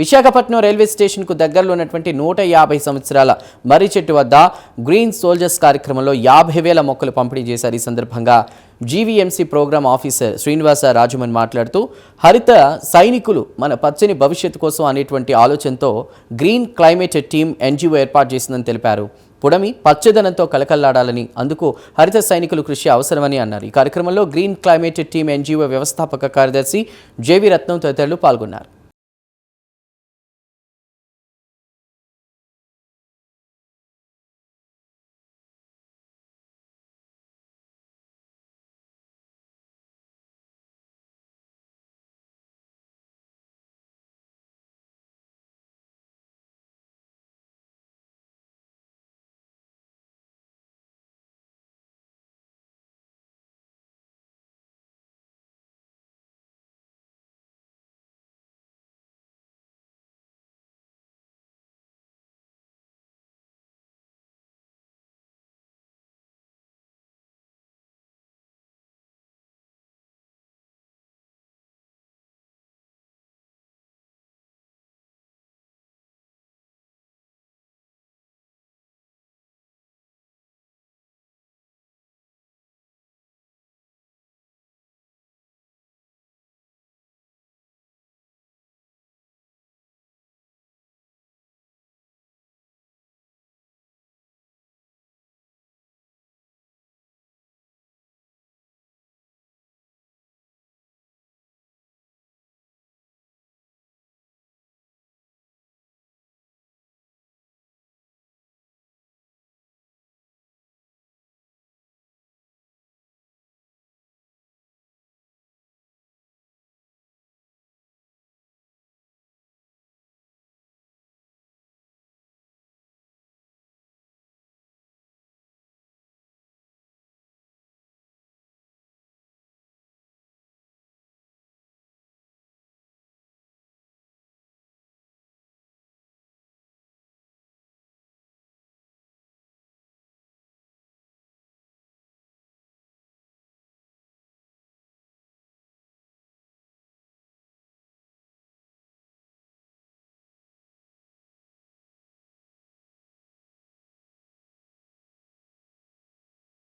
Visakhapatnam railway స్టేషన్కు దగ్గరలో ఉన్నటువంటి నూట యాభై సంవత్సరాల మర్రి చెట్టు వద్ద గ్రీన్ సోల్జర్స్ కార్యక్రమంలో యాభై వేల మొక్కలు పంపిణీ చేశారు. ఈ సందర్భంగా GVMC program officer Srinivasa Rajaman మాట్లాడుతూ హరిత సైనికులు మన పచ్చని భవిష్యత్తు కోసం అనేటువంటి ఆలోచనతో గ్రీన్ క్లైమేట్ టీమ్ ఎన్జిఓ ఏర్పాటు చేసిందని తెలిపారు. పుడమి పచ్చదనంతో కలకల్లాడాలని అందుకు హరిత సైనికులు కృషి అవసరమని అన్నారు. ఈ కార్యక్రమంలో గ్రీన్ క్లైమేట్ టీమ్ ఎన్జిఓ వ్యవస్థాపక కార్యదర్శి జేవి రత్నం తదితరులు పాల్గొన్నారు.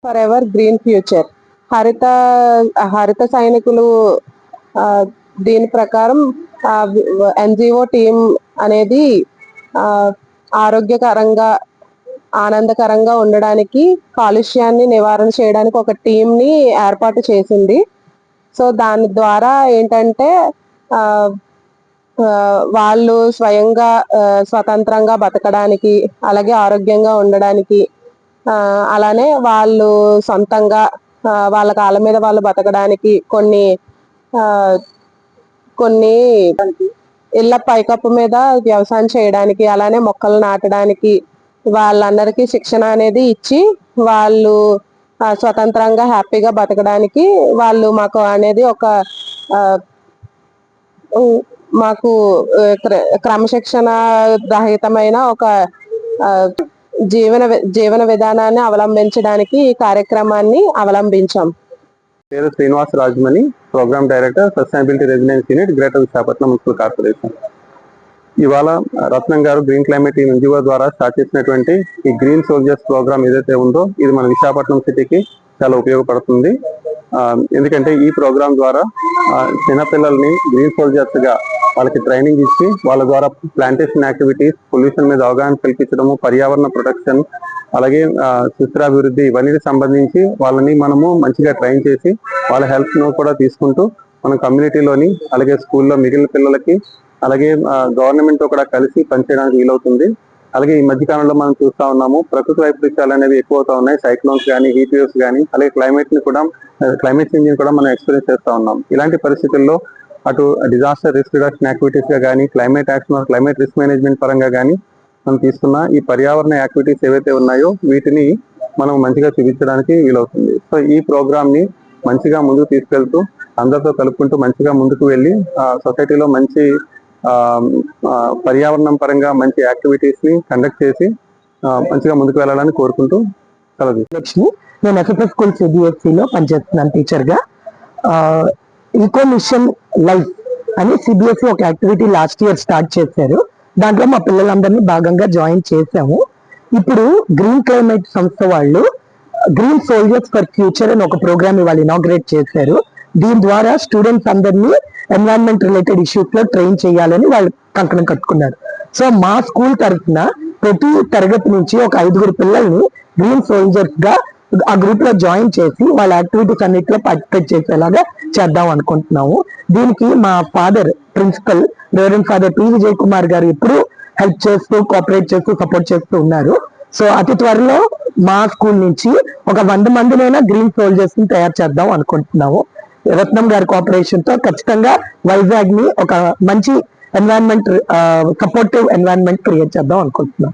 ఫర్ ఎవర్ గ్రీన్ ఫ్యూచర్ హరిత హరిత సైనికులు దీని ప్రకారం ఎన్జిఓ టీం అనేది ఆరోగ్యకరంగా ఆనందకరంగా ఉండడానికి కాలుష్యాన్ని నివారణ చేయడానికి ఒక టీంని ఏర్పాటు చేసింది. సో దాని ద్వారా ఏంటంటే వాళ్ళు స్వయంగా స్వతంత్రంగా బతకడానికి అలాగే ఆరోగ్యంగా ఉండడానికి అలానే వాళ్ళు సొంతంగా వాళ్ళ కాళ్ళ మీద వాళ్ళు బతకడానికి కొన్ని కొన్ని ఇళ్ళ పైకప్పు మీద వ్యవసాయం చేయడానికి అలానే మొక్కలు నాటడానికి వాళ్ళందరికీ శిక్షణ అనేది ఇచ్చి వాళ్ళు స్వతంత్రంగా హ్యాపీగా బతకడానికి వాళ్ళు మాకు అనేది ఒక మాకు క్ర- క్రమశిక్షణ రహితమైన ఒక జీవన జీవన విధానాన్ని అవలంబించడానికి ఈ కార్యక్రమాన్ని అవలంబించాం. పేరు Srinivas Rajamani program director sustainability resilience unit greater Visakhapatnam municipal corporation. ఇవాళ Ratnam garu green climate NGO ద్వారా స్టార్ట్ చేసినటువంటి ఈ గ్రీన్ సోల్జర్స్ ప్రోగ్రామ్ ఏదైతే ఉందో ఇది మన విశాఖపట్నం సిటీకి చాలా ఉపయోగపడుతుంది. ఎందుకంటే ఈ ప్రోగ్రామ్ ద్వారా చిన్నపిల్లల్ని గ్రీన్ సోల్జర్స్గా వాళ్ళకి ట్రైనింగ్ ఇచ్చి వాళ్ళ ద్వారా ప్లాంటేషన్ యాక్టివిటీస్ పొల్యూషన్ మీద అవగాహన కల్పించడము పర్యావరణ ప్రొటెక్షన్ అలాగే సుస్థిరాభివృద్ధి ఇవన్నీ సంబంధించి వాళ్ళని మనము మంచిగా ట్రైన్ చేసి వాళ్ళ హెల్త్ను కూడా తీసుకుంటూ మన కమ్యూనిటీలోని అలాగే స్కూల్లో మిగిలిన పిల్లలకి అలాగే గవర్నమెంట్ కూడా కలిసి పనిచేయడానికి వీలవుతుంది. అలాగే ఈ మధ్య కాలంలో మనం చూస్తా ఉన్నాము ప్రకృతి వైపరీత్యాలు అనేవి ఎక్కువ అవుతా ఉన్నాయి. సైక్లోన్స్ కానీ హీట్ వేవ్స్ కానీ అలాగే క్లైమేట్ని కూడా క్లైమేట్ చేంజ్ని కూడా మనం ఎక్స్పీరియన్స్ చేస్తా ఉన్నాం. ఇలాంటి పరిస్థితుల్లో అటు డిజాస్టర్ రిస్క్ రిడక్షన్ యాక్టివిటీస్గా కానీ climate action climate risk management పరంగా కానీ మనం తీసుకున్న ఈ పర్యావరణ యాక్టివిటీస్ ఏవైతే ఉన్నాయో వీటిని మనం మంచిగా చూపించడానికి వీలవుతుంది. సో ఈ ప్రోగ్రామ్ని మంచిగా ముందుకు తీసుకెళ్తూ అందరితో కలుపుకుంటూ మంచిగా ముందుకు వెళ్ళి సొసైటీలో మంచి పర్యావరణం పరంగా మంచి యాక్టివిటీస్ని కండక్ట్ చేసి మంచిగా ముందుకు వెళ్ళాలని కోరుకుంటూ కలదు లక్ష్మి నేను ఎఫ్ఎఫ్ స్కూల్ సిబిఎస్ఈలో పనిచేస్తున్నాను టీచర్గా ఈకో మిషన్ లైఫ్ అని సిబిఎస్ఈ ఒక యాక్టివిటీ లాస్ట్ ఇయర్ స్టార్ట్ చేశారు. దాంట్లో మా పిల్లలందరినీ భాగంగా జాయిన్ చేశాము. ఇప్పుడు గ్రీన్ క్లైమేట్ సంస్థ వాళ్ళు గ్రీన్ సోల్జర్స్ ఫర్ ఫ్యూచర్ అని ఒక ప్రోగ్రామ్ ఇవాళ ఇనాగ్రేట్ చేశారు. దీని ద్వారా స్టూడెంట్స్ అందరినీ ఎన్విరాన్మెంట్ రిలేటెడ్ ఇష్యూస్లో ట్రైన్ చేయాలని వాళ్ళు కంకణం కట్టుకున్నారు. సో మా స్కూల్ తరఫున ప్రతి తరగతి నుంచి ఒక ఐదుగురు పిల్లల్ని గ్రీన్ సోల్జర్స్గా ఆ గ్రూప్లో జాయిన్ చేసి వాళ్ళ యాక్టివిటీస్ అన్నిటిలో పార్టిసిపేట్ చేసేలాగా చేద్దాం అనుకుంటున్నాము. దీనికి మా father principal reverend father P Vijay Kumar garu ఎప్పుడు హెల్ప్ చేస్తూ కోఆపరేట్ చేస్తూ సపోర్ట్ చేస్తూ ఉన్నారు. సో అతి త్వరలో మా స్కూల్ నుంచి ఒక వంద మందినైనా గ్రీన్ సోల్జర్స్ని తయారు చేద్దాం అనుకుంటున్నాము. రత్నం గారి కోఆపరేషన్తో ఖచ్చితంగా వైజాగ్ని ఒక మంచి ఎన్వైరన్మెంట్ సపోర్టివ్ ఎన్వైరన్మెంట్ క్రియేట్ చేద్దాం అనుకుంటున్నాం.